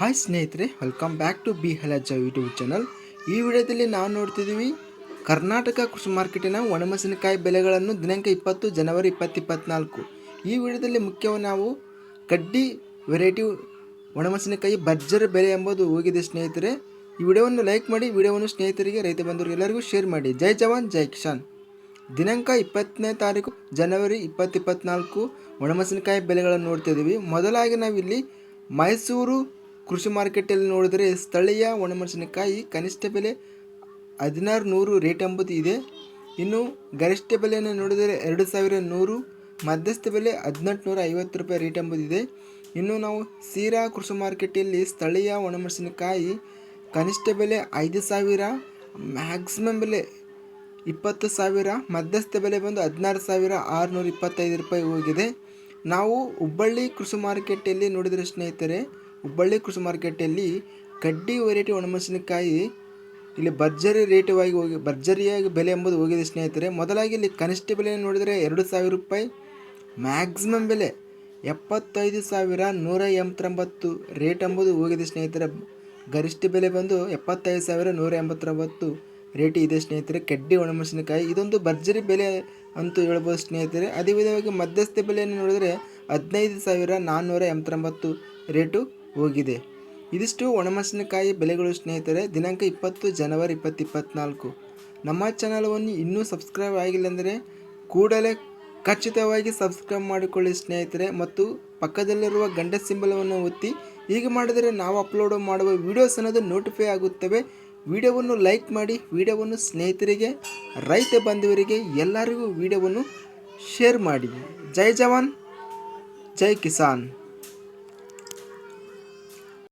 Hi ಸ್ನೇಹಿತರೆ welcome back to B ಹಲಜ YouTube channel ಈ ವಿಡಿಯೋದಲ್ಲಿ ನಾವು ನೋಡ್ತಿದ್ದೀವಿ, ಕರ್ನಾಟಕ ಕೃಷಿ ಮಾರ್ಕೆಟಿನ ಒಣಮೆಣಸಿನಕಾಯಿ ಬೆಲೆಗಳನ್ನು ದಿನಾಂಕ ಇಪ್ಪತ್ತು ಜನವರಿ ಇಪ್ಪತ್ತು ಇಪ್ಪತ್ನಾಲ್ಕು. ಈ ವಿಡಿಯೋದಲ್ಲಿ ಮುಖ್ಯವಾಗಿ ನಾವು ಕಡ್ಡಿ ವೆರೈಟಿ ಒಣಮೆಣಸಿನಕಾಯಿ ಭರ್ಜರಿ ಬೆಲೆ ಎಂಬುದು ಹೋಗಿದೆ ಸ್ನೇಹಿತರೆ. ಈ ವಿಡಿಯೋವನ್ನು ಲೈಕ್ ಮಾಡಿ, ವಿಡಿಯೋವನ್ನು ಸ್ನೇಹಿತರಿಗೆ, ರೈತ ಬಂಧುಗಳು ಎಲ್ಲರಿಗೂ ಶೇರ್ ಮಾಡಿ. ಜೈ ಜವಾನ್, ಜೈ ಕಿಶಾನ್ ದಿನಾಂಕ ಇಪ್ಪತ್ತನೇ ತಾರೀಕು, ಜನವರಿ ಇಪ್ಪತ್ತು ಇಪ್ಪತ್ನಾಲ್ಕು, ಒಣಮೆಣಸಿನಕಾಯಿ ಬೆಲೆಗಳನ್ನು ನೋಡ್ತಿದ್ದೀವಿ. ಮೊದಲಾಗಿ ನಾವಿಲ್ಲಿ ಮೈಸೂರು ಕೃಷಿ ಮಾರ್ಕೆಟಲ್ಲಿ ನೋಡಿದರೆ ಸ್ಥಳೀಯ ಒಣಮೆಣಸಿನಕಾಯಿ ಕನಿಷ್ಠ ಬೆಲೆ ಹದಿನಾರು ನೂರು ರೇಟ್ ಎಂಬುದು ಇದೆ. ಇನ್ನು ಗರಿಷ್ಠ ಬೆಲೆಯನ್ನು ನೋಡಿದರೆ ಎರಡು ಸಾವಿರ ನೂರು, ಮಧ್ಯಸ್ಥ ಬೆಲೆ ಹದಿನೆಂಟು ನೂರ ಐವತ್ತು ರೂಪಾಯಿ ರೇಟ್ ಎಂಬುದಿದೆ ಇನ್ನು ನಾವು ಸೀರಾ ಕೃಷಿ ಮಾರ್ಕೆಟಲ್ಲಿ ಸ್ಥಳೀಯ ಒಣಮೆಣಸಿನಕಾಯಿ ಕನಿಷ್ಠ ಬೆಲೆ ಐದು ಸಾವಿರ, ಮ್ಯಾಕ್ಸಿಮಮ್ ಬೆಲೆ ಇಪ್ಪತ್ತು ಸಾವಿರ, ಮಧ್ಯಸ್ಥ ಬೆಲೆ ಬಂದು ಹದಿನಾರು ಸಾವಿರ ಆರುನೂರ ಇಪ್ಪತ್ತೈದು ರೂಪಾಯಿ ಹೋಗಿದೆ. ನಾವು ಹುಬ್ಬಳ್ಳಿ ಕೃಷಿ ಮಾರ್ಕೆಟಲ್ಲಿ ನೋಡಿದರೆ ಸ್ನೇಹಿತರೆ ಹುಬ್ಬಳ್ಳಿ ಕೃಷಿ ಮಾರ್ಕೆಟಲ್ಲಿ ಕಡ್ಡಿ ವೆರೈಟಿ ಒಣಮೆಣಸಿನಕಾಯಿ, ಇಲ್ಲಿ ಭರ್ಜರಿ ರೇಟವಾಗಿ ಹೋಗಿ, ಭರ್ಜರಿಯಾಗಿ ಬೆಲೆ ಎಂಬುದು ಹೋಗಿದೆ ಸ್ನೇಹಿತರೆ. ಮೊದಲಾಗಿ ಇಲ್ಲಿ ಕನಿಷ್ಠ ಬೆಲೆ ನೋಡಿದರೆ ಎರಡು ಸಾವಿರ ರೂಪಾಯಿ ಮ್ಯಾಕ್ಸಿಮಮ್ ಬೆಲೆ ಎಪ್ಪತ್ತೈದು ಸಾವಿರ ನೂರ ಎಂಬತ್ತೊಂಬತ್ತು ರೇಟ್ ಎಂಬುದು ಹೋಗಿದೆ ಸ್ನೇಹಿತರೆ. ಗರಿಷ್ಠ ಬೆಲೆ ಬಂದು ಎಪ್ಪತ್ತೈದು ಸಾವಿರ ನೂರ ಎಂಬತ್ತೊಂಬತ್ತು ರೇಟ್ ಇದೆ ಸ್ನೇಹಿತರೆ. ಕಡ್ಡಿ ಒಣಮೆಣಸಿನಕಾಯಿ, ಇದೊಂದು ಭರ್ಜರಿ ಬೆಲೆ ಅಂತೂ ಹೇಳ್ಬೋದು ಸ್ನೇಹಿತರೆ. ಅದೇ ವಿಧವಾಗಿ ಮಧ್ಯಸ್ಥ ಬೆಲೆಯನ್ನು ನೋಡಿದರೆ ಹದಿನೈದು ಸಾವಿರ ನಾನ್ನೂರ ಎಂಬತ್ತೊಂಬತ್ತು ರೇಟು ಹೋಗಿದೆ. ಇದಿಷ್ಟು ಒಣಮೆಣಸಿನಕಾಯಿ ಬೆಲೆಗಳು ಸ್ನೇಹಿತರೆ. ದಿನಾಂಕ ಇಪ್ಪತ್ತು ಜನವರಿ ಇಪ್ಪತ್ತು ಇಪ್ಪತ್ತ್ನಾಲ್ಕು ನಮ್ಮ ಚಾನಲವನ್ನು ಇನ್ನೂ ಸಬ್ಸ್ಕ್ರೈಬ್ ಆಗಿಲ್ಲ ಅಂದರೆ ಕೂಡಲೇ ಖಚಿತವಾಗಿ ಸಬ್ಸ್ಕ್ರೈಬ್ ಮಾಡಿಕೊಳ್ಳಿ ಸ್ನೇಹಿತರೆ. ಮತ್ತು ಪಕ್ಕದಲ್ಲಿರುವ ಗಂಡ ಸಿಂಬಲವನ್ನು ಒತ್ತಿ, ಹೀಗೆ ಮಾಡಿದರೆ ನಾವು ಅಪ್ಲೋಡ್ ಮಾಡುವ ವಿಡಿಯೋಸ್ ಅನ್ನೋದು ನೋಟಿಫೈ ಆಗುತ್ತವೆ. ವಿಡಿಯೋವನ್ನು ಲೈಕ್ ಮಾಡಿ, ವಿಡಿಯೋವನ್ನು ಸ್ನೇಹಿತರಿಗೆ, ರೈತ ಬಂಧುವರಿಗೆ, ಎಲ್ಲರಿಗೂ ವಿಡಿಯೋವನ್ನು ಶೇರ್ ಮಾಡಿ. ಜೈ ಜವಾನ್, ಜೈ ಕಿಸಾನ್.